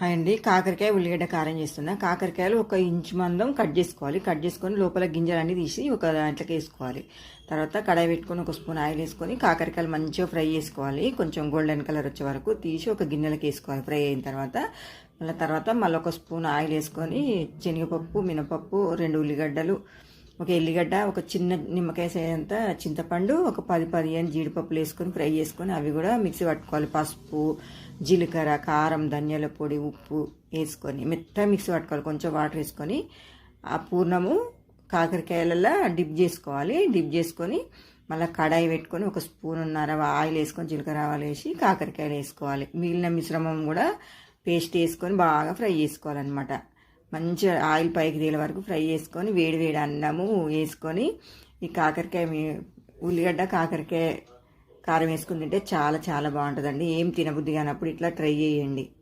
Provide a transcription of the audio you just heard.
Hi అండి. కాకరకాయ ఉల్లిగడ్డ కారం చేస్తున్నా. కాకరకాయలు ఒక ఇంచు మందం కట్ చేసుకోవాలి. కట్ చేసుకొని లోపల గింజలన్నీ తీసి ఒక దాంట్లోకి వేసుకోవాలి. తర్వాత కడాయి పెట్టుకొని ఒక స్పూన్ ఆయిల్ వేసుకొని కాకరకాయలు మంచిగా ఫ్రై చేసుకోవాలి. కొంచెం గోల్డెన్ కలర్ వచ్చే వరకు తీసి ఒక గిన్నెలకు వేసుకోవాలి. ఫ్రై అయిన తర్వాత మళ్ళీ తర్వాత మళ్ళీ ఒక స్పూన్ ఆయిల్ వేసుకొని శనగపప్పు మినపప్పు రెండు ఉల్లిగడ్డలు ఒక ఎల్లిగడ్డ ఒక చిన్న నిమ్మకాయ సేంత చింతపండు ఒక పది పదిహేను జీడిపప్పులు వేసుకొని ఫ్రై చేసుకొని అవి కూడా మిక్సీ పట్టుకోవాలి. పసుపు జీలకర్ర కారం ధనియాల పొడి ఉప్పు వేసుకొని మెత్త మిక్సీ పట్టుకోవాలి. కొంచెం వాటర్ వేసుకొని ఆ పూర్ణము కాకరకాయలలో డిప్ చేసుకోవాలి. డిప్ చేసుకొని మళ్ళీ కడాయి పెట్టుకొని ఒక స్పూన్ ఉన్నర ఆయిల్ వేసుకొని జీలకర్ర ఆవాలు వేసి కాకరకాయలు వేసుకోవాలి. మిగిలిన మిశ్రమం కూడా పేస్ట్ వేసుకొని బాగా ఫ్రై చేసుకోవాలన్నమాట. మంచిగా ఆయిల్ పైకి తేలే వరకు ఫ్రై చేసుకొని వేడి వేడి అన్నము వేసుకొని ఈ కాకరకాయ ఉల్లిగడ్డ కాకరకాయ కారం వేసుకుని తింటే చాలా చాలా బాగుంటుందండి. ఏం తినబుద్ధి కానప్పుడు ఇట్లా ట్రై చేయండి.